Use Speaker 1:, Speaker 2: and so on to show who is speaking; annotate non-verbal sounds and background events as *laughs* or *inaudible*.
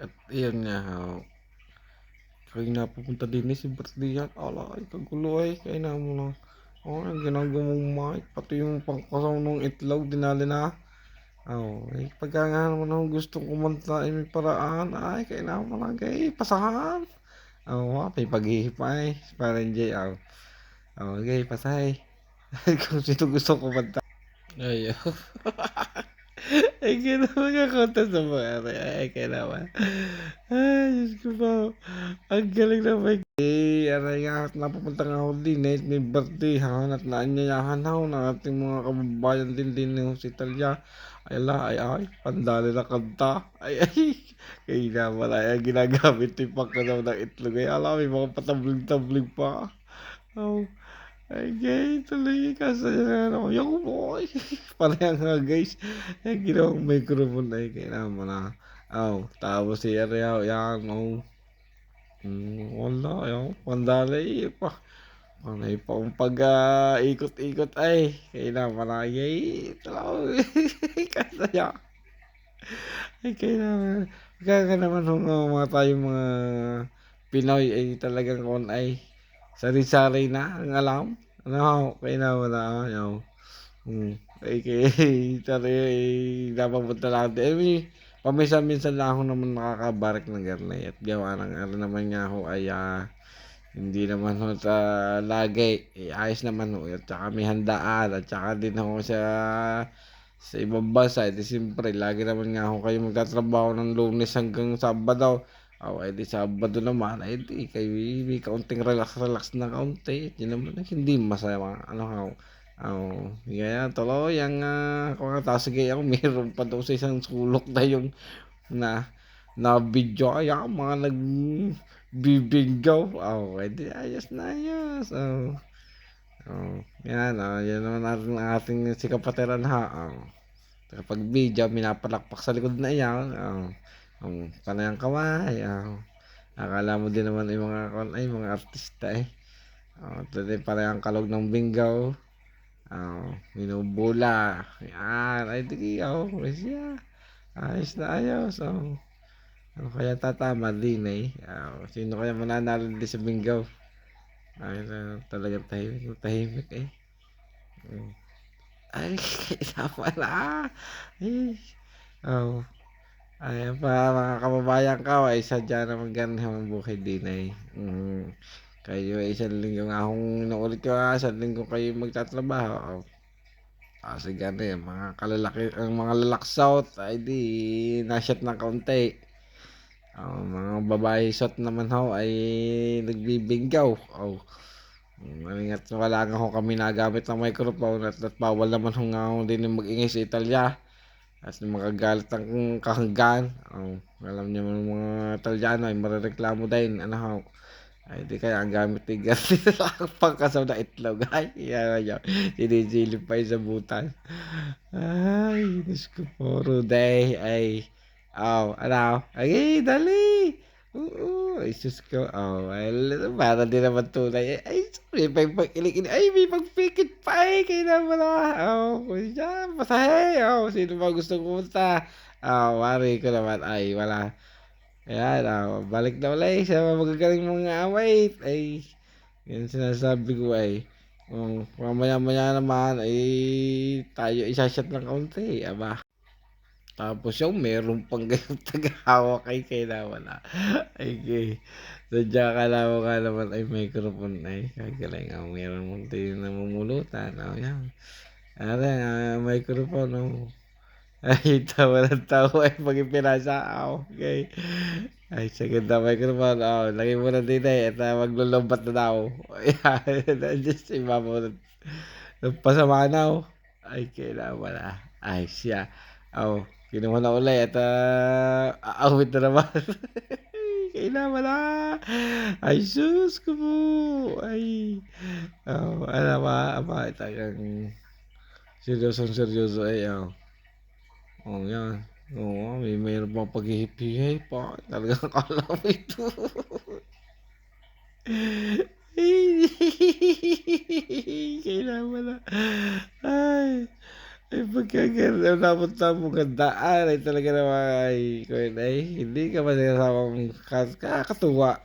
Speaker 1: At iyon nga, oh, kayo na pupunta din eh, si birthday yan. Ala, ay kagulo ay, kaya na mo na. Oh, ang ginagawa mong mic, pati yung pangkasaw ng itlog, dinali na. Oh, ay pagka nga naman ako gustong kumanta ay may paraan, ay kaya na mo na gay, pasahan. Oh, may paghihipay, parang Jay, oh. Oh, gay, pasay. Kung sino gusto kumanta. Ay, oh. *laughs* ay, kaya naman nga konta sa mga ay, kaya naman. Ay, Diyos ko po. Ang galing na may Eh, aray nga, at napupunta nga ako din eh, may birthday ha, at naanyayahan ako ng ating mga kababayan din din ng si Talia. Ay ala, ay ay, pandali na kanta. Ay ay, kaya na wala, ay ginagamit yung pagkanaw ng itlog. Ay ala, may mga patabling-tabling pa. Oh, ay gay, tuloy kasi na ako. Yung boy, *laughs* parang nga guys, ay ginawang microphone ay kaya naman na. Oh, tapos si Ariel, yan, oh. Hmm, wala, yung pandalay pa. Panay pa ang pag ah, ikot-ikot ay. Kaya na manayay. Talaw. *laughs* Kasaya. Ay kaya na. Kaya naman kung uh, mga tayong mga Pinoy ay talagang on ay sari-sari na ang alam. Ano, kaya na wala. Ano. Hmm. Ay kaya *laughs* tari napapunta natin. Eh, may- paminsan-minsan lang ako naman nakakabarik ng garnay at gawa ng ano naman nga ako ay ah, hindi naman ho sa lagi eh, ayos naman ho at saka may handaan at saka din ako sa sa ibang bansa edi siyempre lagi naman nga ako kayo magtatrabaho ng lunes hanggang sabado o edi sabado naman ay di kayo may kaunting relax relax na kaunti yun naman hindi masaya ano ho Oh, kaya tuloy ang uh, kung tapos sige ako meron pa daw sa isang sulok na yung na na video ay ako mga nag bibinggaw. Oh, edi ayos na ayos. Oh. Oh, yan, oh, yan naman ang ating si kapatiran ha. Oh. Kapag video, minapalakpak sa likod na iyan. Oh. Oh, panayang kamay. Oh. Akala mo din naman yung mga, ay, mga artista eh. Oh, ito parang kalog ng bingaw. Oh, binubula. Yan. Ay, di oh, siya. Ayos na ayos. Oh. Ano kaya tatama din eh. Oh, sino kaya mananalo din sa bingaw? Ay, na, talagang tahimik. Tahimik eh. Mm. Ay, tama na. Ay. Oh. Ay, pa mga kababayan ka, ay sadya naman ganun ang buhay din eh. Mm. Kayo ay isang linggo nga akong inuulit ko nga, isang linggo kayo magtatrabaho. Ah, na yan, mga kalalaki, ang mga lalaksaut, ay di, nasyat ng kaunti. Ah, mga babae shot naman ho, ay nagbibinggaw. Oh. Malingat wala nga ho kami nagamit ng microphone at, at bawal naman ho nga ho din mag-ingay sa Italya. At makagalit ang kahanggan. Oh, alam niyo mga Italyano ay marereklamo din. Ano ho, ay, di kaya ang gamit ni Gatti lang *laughs* pangkasaw na itlog. Ay, yan yan. Sinisilip pa sa butan. Ay, Diyos ko po. Ruday. Ay, oh, ano? Ay, dali. Oo, ay, sus ko. Oh, ay, para din naman tunay. Ay, may pagpakilig. Ay, may pagpikit pa eh. Kaya naman na. Oh, siya, pasahe. Oh, sino ba gusto pumunta? Oh, wari ko naman. Ay, wala. Ayan, ah, balik na ulit sa magagaling mga away. Ay, yan sinasabi ko ay, um, mamaya-maya naman ay tayo isashot ng kaunti. Aba. Tapos yung meron pang ganyan *laughs* tagahawak kay kailangan na. Ay, kay. Sadya ka lang ka naman ay microphone ay kagaling. Oh, meron mong tayo namumulutan. Oh, yan. Ano, uh, microphone. Oh. Ay, tawa ng tawa ay pag ipinasa. Okay. Ay, second na microphone. Oh, lagay mo na din eh. At uh, na daw. *laughs* Ayan, just iba mo na. Pasama na oh. Ay, kailangan na. Ay, siya. Oh, kinuha na ulit at *laughs* uh, na naman. *laughs* kailangan na. Ay, sus ko po. Ay. Oh, ano ba? Aba, talagang seryosong seryoso ay, oh. Oh, yan. Oo, may mayroon pang paghihip-hihip pa. Talagang akala mo ito. *laughs* Kailangan na. Ay. Ay pagka gano'n umabot sa mugandaan ay talaga naman ay ay hindi ka man sinasamang kas kakatuwa.